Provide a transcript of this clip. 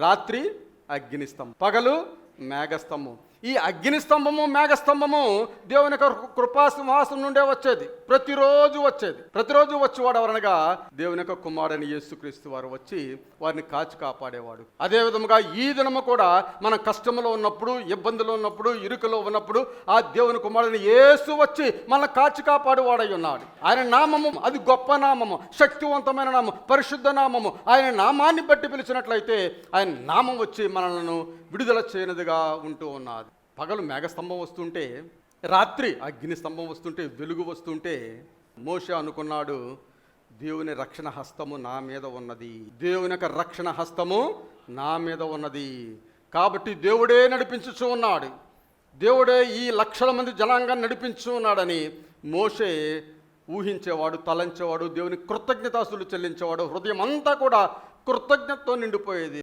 రాత్రి అగ్నిస్తంభం పగలు మేఘస్తంభం. ఈ అగ్నిస్తంభము మేఘస్తంభము దేవుని యొక్క కృపాసింహాసం నుండే వచ్చేది. ప్రతిరోజు వచ్చేది. ప్రతిరోజు వచ్చేవాడు ఎవరనగా దేవుని యొక్క కుమారుని యేసుక్రీస్తు వారు వచ్చి వారిని కాచి కాపాడేవాడు. అదే విధముగా ఈ దినము కూడా మనం కష్టంలో ఉన్నప్పుడు ఇబ్బందులు ఉన్నప్పుడు ఇరుకులో ఉన్నప్పుడు ఆ దేవుని కుమారుని యేసు వచ్చి మన కాచి కాపాడేవాడై ఉన్నాడు. ఆయన నామము అది గొప్ప నామము శక్తివంతమైన నామం పరిశుద్ధ నామము. ఆయన నామాన్ని బట్టి పిలిచినట్లయితే ఆయన నామం వచ్చి మనలను విడుదల చేయనదిగా ఉంటూ ఉన్నది. పగలు మేఘస్తంభం వస్తుంటే రాత్రి అగ్ని స్తంభం వస్తుంటే వెలుగు వస్తుంటే మోష అనుకున్నాడు దేవుని రక్షణ హస్తము నా మీద ఉన్నది. దేవుని యొక్క రక్షణ హస్తము నా మీద ఉన్నది. కాబట్టి దేవుడే నడిపించుచు ఉన్నాడు. దేవుడే ఈ లక్షల మంది జనాంగాన్ని నడిపించు ఉన్నాడని మోషే ఊహించేవాడు తలంచేవాడు దేవుని కృతజ్ఞతాస్తులు చెల్లించేవాడు. హృదయం అంతా కూడా కృతజ్ఞతతో నిండిపోయేది.